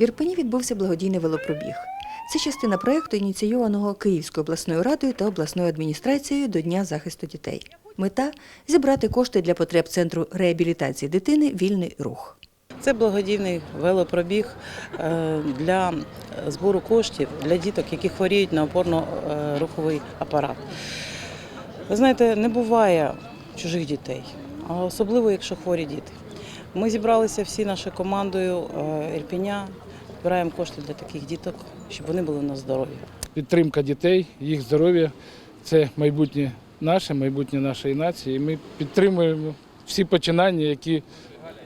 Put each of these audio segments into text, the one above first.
В Ірпені відбувся благодійний велопробіг. Це частина проєкту, ініційованого Київською обласною радою та обласною адміністрацією до Дня захисту дітей. Мета зібрати кошти для потреб центру реабілітації дитини Вільний рух. Це благодійний велопробіг е, для збору коштів для діток, які хворіють на опорно-руховий апарат. Ви знаєте, не буває чужих дітей, особливо, якщо хворі діти. Ми зібралися всі нашою командою е, Ірпеня, збираємо кошти для таких діток, щоб вони були на здоров'я. підтримка дітей, їх здоров'я це майбутнє наше, майбутнє нашої нації. Ми підтримуємо всі починання, які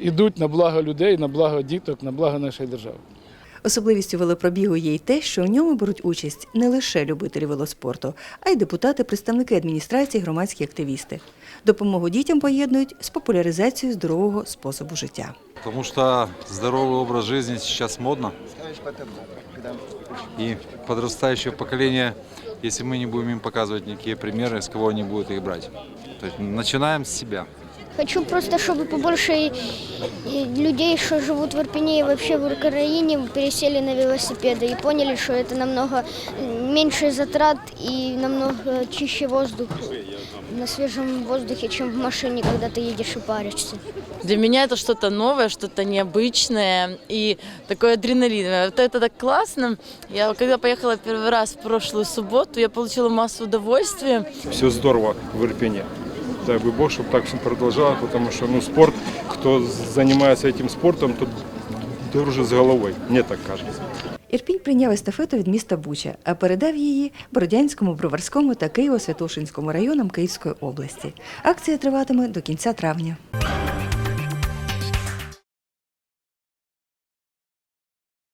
йдуть на благо людей, на благо діток, на благо нашої держави. Особливістю велопробігу є й те, що в ньому беруть участь не лише любителі велоспорту, а й депутати, представники адміністрації, громадські активісти. Допомогу дітям поєднують з популяризацією здорового способу життя. Потому что здоровый образ жизни сейчас модно. И подрастающее поколение, если мы не будем им показывать никакие примеры, с кого они будут их брать. То есть начинаем с себя. Хочу просто, чтобы побольше людей, что живут в Ирпене и вообще в Украине, пересели на велосипеды и поняли, что это намного меньше затрат и намного чище воздух на свежем воздухе, чем в машине, когда ты едешь и паришься. Для меня это что-то новое, что-то необычное и такое адреналиновое. Вот это так классно. Я когда поехала первый раз в прошлую субботу, я получила массу удовольствия. все здорово в Ирпене. Дай бы Бог, чтобы так все продолжалось, потому что ну, спорт, кто занимается этим спортом, тот дружит с головой, мне так кажется. Ірпінь прийняв естафету від міста Буча, а передав її Бородянському, Броварському та Києво-Святошинському районам Київської області. Акція триватиме до кінця травня.